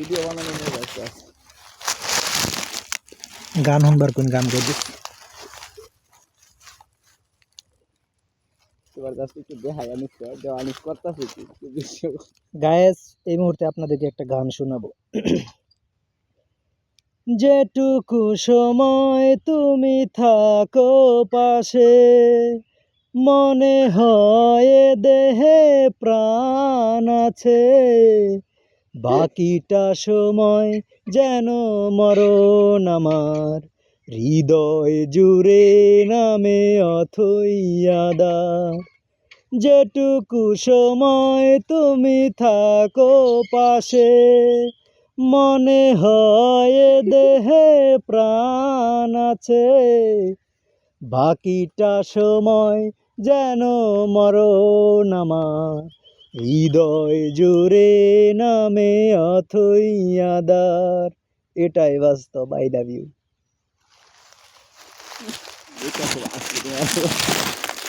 Video বানানো নিয়ে ব্যস্ত আছে। গান শুনবার কোন গান গাই দিস তোমার কাছে একটু দেখাই আমি দেওয়ানি করতেছি কি একটু বেশি গায়েস এই মুহূর্তে আপনাদেরকে একটা গান শোনাবো। যেটুকু সময় তুমি থাকো পাশে মনে হয় দেহে প্রাণ আছে। বাকিটা সময় যেন মরণ আমার। হৃদয় জুড়ে নামে অথই আদার যেটুকু সময় তুমি থাকো পাশে, মনে হয় দেহে প্রাণ আছে। বাকিটা সময় যেন মরণ আমার। হৃদয় জুড়ে নামে অথইয়াদার এটাই বাস্তব আই লাভ ইউ